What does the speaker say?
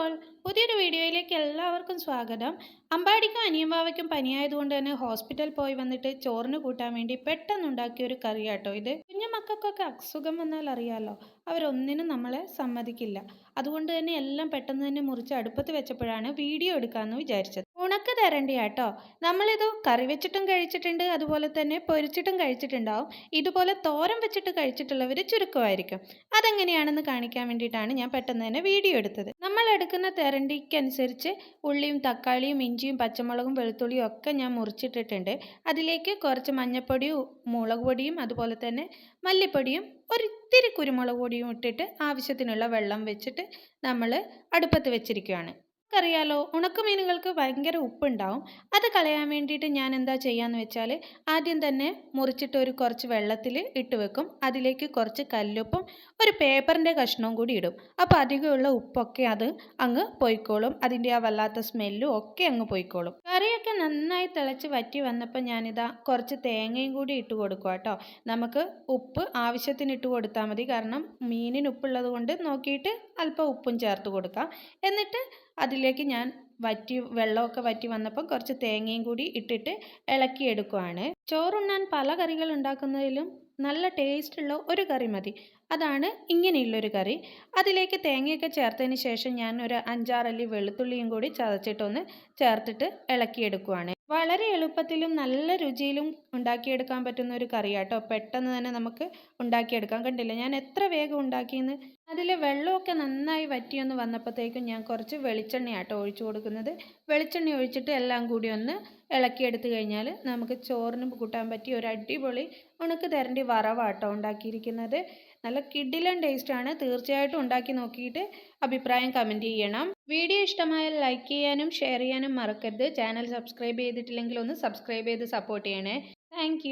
All പുതിയൊരു വീഡിയോയിലേക്ക് എല്ലാവർക്കും സ്വാഗതം. അമ്പാടിക്കും അനിയമ്പാവയ്ക്കും പനിയായതുകൊണ്ട് തന്നെ ഹോസ്പിറ്റൽ പോയി വന്നിട്ട് ചോറിന് കൂട്ടാൻ വേണ്ടി പെട്ടെന്ന് ഉണ്ടാക്കിയ ഒരു കേട്ടോ ഇത്. കുഞ്ഞു മക്കൾക്കൊക്കെ അസുഖം വന്നാൽ അറിയാമല്ലോ അവരൊന്നിനും നമ്മളെ സമ്മതിക്കില്ല. അതുകൊണ്ട് തന്നെ എല്ലാം പെട്ടെന്ന് തന്നെ മുറിച്ച് അടുപ്പത്ത് വെച്ചപ്പോഴാണ് വീഡിയോ എടുക്കാമെന്ന് വിചാരിച്ചത്. ഉണക്ക് തരണ്ടിയാട്ടോ നമ്മളിത് കറി വെച്ചിട്ടും കഴിച്ചിട്ടുണ്ട് അതുപോലെ തന്നെ പൊരിച്ചിട്ടും കഴിച്ചിട്ടുണ്ടാവും. ഇതുപോലെ തോരം വെച്ചിട്ട് കഴിച്ചിട്ടുള്ളവർ ചുരുക്കമായിരിക്കും. അതെങ്ങനെയാണെന്ന് കാണിക്കാൻ വേണ്ടിയിട്ടാണ് ഞാൻ പെട്ടെന്ന് തന്നെ വീഡിയോ എടുത്തത്. നമ്മൾ എടുക്കുന്ന തെരണ്ടിക്കനുസരിച്ച് ഉള്ളിയും തക്കാളിയും ഇഞ്ചിയും പച്ചമുളകും വെളുത്തുള്ളിയും ഒക്കെ ഞാൻ മുറിച്ചിട്ടിട്ടുണ്ട്. അതിലേക്ക് കുറച്ച് മഞ്ഞൾപ്പൊടിയും മുളക് പൊടിയും അതുപോലെ തന്നെ മല്ലിപ്പൊടിയും ഒരിത്തിരി കുരുമുളക് പൊടിയും ഇട്ടിട്ട് ആവശ്യത്തിനുള്ള വെള്ളം വെച്ചിട്ട് നമ്മൾ അടുപ്പത്ത് വെച്ചിരിക്കുകയാണ്. അറിയാലോ ഉണക്കമീനുകൾക്ക് ഭയങ്കര ഉപ്പുണ്ടാവും. അത് കളയാൻ വേണ്ടിയിട്ട് ഞാൻ എന്താ ചെയ്യാന്ന് വെച്ചാൽ ആദ്യം തന്നെ മുറിച്ചിട്ട് ഒരു കുറച്ച് വെള്ളത്തിൽ ഇട്ട് വെക്കും. അതിലേക്ക് കുറച്ച് കല്ലുപ്പും ഒരു പേപ്പറിന്റെ കഷ്ണവും കൂടി ഇടും. അപ്പോൾ അധികമുള്ള ഉപ്പൊക്കെ അത് അങ്ങ് പോയിക്കോളും. അതിന്റെ ആ വല്ലാത്ത സ്മെല്ലും ഒക്കെ അങ്ങ് പോയിക്കോളും. കറിയൊക്കെ നന്നായി തിളച്ച് വറ്റി വന്നപ്പോൾ ഞാനിതാ കുറച്ച് തേങ്ങയും കൂടി ഇട്ട് കൊടുക്കുക കേട്ടോ. നമുക്ക് ഉപ്പ് ആവശ്യത്തിന് ഇട്ട് കൊടുത്താൽ മതി. കാരണം മീനിന് ഉപ്പുള്ളത് കൊണ്ട് നോക്കിയിട്ട് അല്പം ഉപ്പും ചേർത്ത് കൊടുക്കാം. എന്നിട്ട് അതിലേക്ക് ഞാൻ വറ്റി വെള്ളമൊക്കെ വറ്റി വന്നപ്പോൾ കുറച്ച് തേങ്ങയും കൂടി ഇട്ടിട്ട് ഇളക്കിയെടുക്കുവാണ്. ചോറുണ്ണാൻ പല കറികൾ ഉണ്ടാക്കുന്നതിലും നല്ല ടേസ്റ്റുള്ള ഒരു കറി മതി. അതാണ് ഇങ്ങനെയുള്ളൊരു കറി. അതിലേക്ക് തേങ്ങയൊക്കെ ചേർത്തതിന് ശേഷം ഞാൻ ഒരു അഞ്ചാറല്ലി വെളുത്തുള്ളിയും കൂടി ചതച്ചിട്ടൊന്ന് ചേർത്തിട്ട് ഇളക്കിയെടുക്കുവാണ്. വളരെ എളുപ്പത്തിലും നല്ല രുചിയിലും ഉണ്ടാക്കിയെടുക്കാൻ പറ്റുന്ന ഒരു കറി കേട്ടോ പെട്ടെന്ന് തന്നെ നമുക്ക് ഉണ്ടാക്കിയെടുക്കാൻ കണ്ടില്ല? ഞാൻ എത്ര വേഗം ഉണ്ടാക്കിയെന്ന്? അതിലെ വെള്ളമൊക്കെ നന്നായി വറ്റിയൊന്ന് വന്നപ്പോഴത്തേക്കും ഞാൻ കുറച്ച് വെളിച്ചെണ്ണ ആട്ടോ ഒഴിച്ചു കൊടുക്കുന്നത്. വെളിച്ചെണ്ണ ഒഴിച്ചിട്ട് എല്ലാം കൂടി ഒന്ന് ഇളക്കിയെടുത്ത് കഴിഞ്ഞാൽ നമുക്ക് ചോറിന് കൂട്ടാൻ പറ്റിയ ഒരു അടിപൊളി ഉണക്ക് തരണ്ടി വറവാട്ടോ ഉണ്ടാക്കിയിരിക്കുന്നത്. നല്ല കിഡിലൻ ടേസ്റ്റാണ്. തീർച്ചയായിട്ടും ഉണ്ടാക്കി നോക്കിയിട്ട് അഭിപ്രായം കമന്റ് ചെയ്യണം. വീഡിയോ ഇഷ്ടമായാൽ ലൈക്ക് ചെയ്യാനും ഷെയർ ചെയ്യാനും മറക്കരുത്. ചാനൽ സബ്സ്ക്രൈബ് ചെയ്തിട്ടില്ലെങ്കിൽ ഒന്ന് സബ്സ്ക്രൈബ് ചെയ്ത് സപ്പോർട്ട് ചെയ്യണേ. താങ്ക്